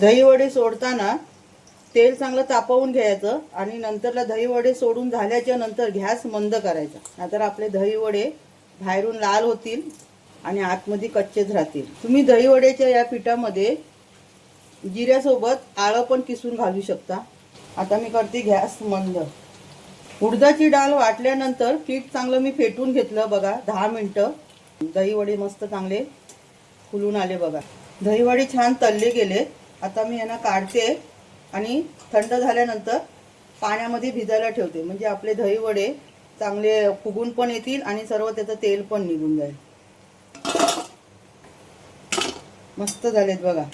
दहीवडे सोडताना तेल चांगलं तापवून घ्यायचं आणि नंतरला दहीवडे सोडून झाल्याच्यानंतर गॅस मंद करायचा. नाहीतर आपले दहीवडे बाहेरून लाल होतील आणि आतमध्ये कच्चेच राहतील. तुम्ही दहीवड्याच्या या पिठामध्ये जिऱ्यासोबत आळं पण किसून घालू शकता. आता मी करते गॅस मंद. उडदाची डाळ वाटल्यानंतर पीठ चांगलं मी फेटून घेतलं बघा दहा मिनटं. दहीवडे मस्त चांगले फुलून आले बघा. दहीवडे छान तळले गेले. आता मी यांना काढते आणि थंड झाल्यानंतर पाण्यामध्ये भिजायला ठेवते. म्हणजे आपले दही वडे चांगले फुगून पण येतील आणि सर्व त्याचं तेल पण निघून जाईल. मस्त झालेत बघा.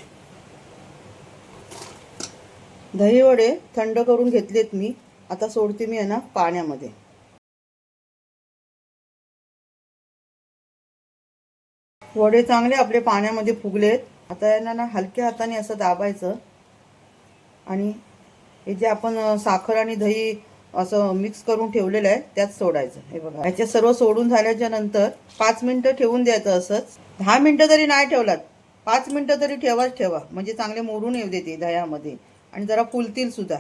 दही वडे थंड करून घेतलेत मी. आता सोडते मी यांना पाण्यामध्ये. वडे चांगले आपले पाण्यामध्ये फुगलेत. आता यांना ना हलक्या हाताने असं दाबायचं. आणि हे जे आपण साखर आणि दही असं मिक्स करून ठेवलेलं आहे त्यात सोडायचं. हे बघा. ह्याचे सर्व सोडून झाल्याच्यानंतर पाच मिनिटं ठेवून द्यायचं असंच. दहा मिनिटं तरी नाही ठेवलात. पाच मिनिटं तरी ठेवाच ठेवा. म्हणजे चांगले मोडून येऊ देते दह्यामध्ये. आणि जरा फुलतील सुद्धा.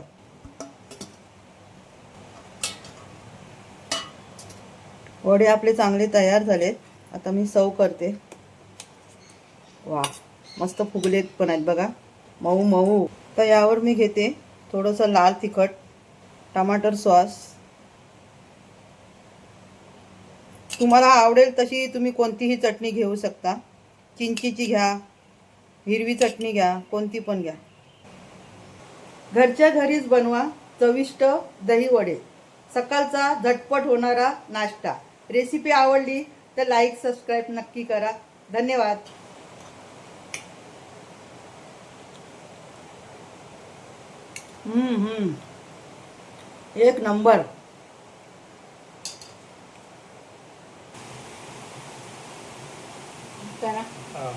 वडे आपले चांगले तयार झाले आता मी सव करते. वा. मस्त फुगलेत पण आहेत बघा. मऊ मऊ. तर यावर मी घेते थोडंसं लाल तिखट टमाटर सॉस. तुम्हाला आवडेल तशी तुम्ही कोणतीही चटणी घेऊ शकता. चिंचीची घ्या हिरवी चटणी घ्या कोणती पण घ्या. घरच्या घरीच बनवा चविष्ट दही वडे. सकाळचा झटपट होणारा नाश्ता. रेसिपी आवडली तर लाईक सबस्क्राईब नक्की करा. धन्यवाद. एक नंबर. करा. हा.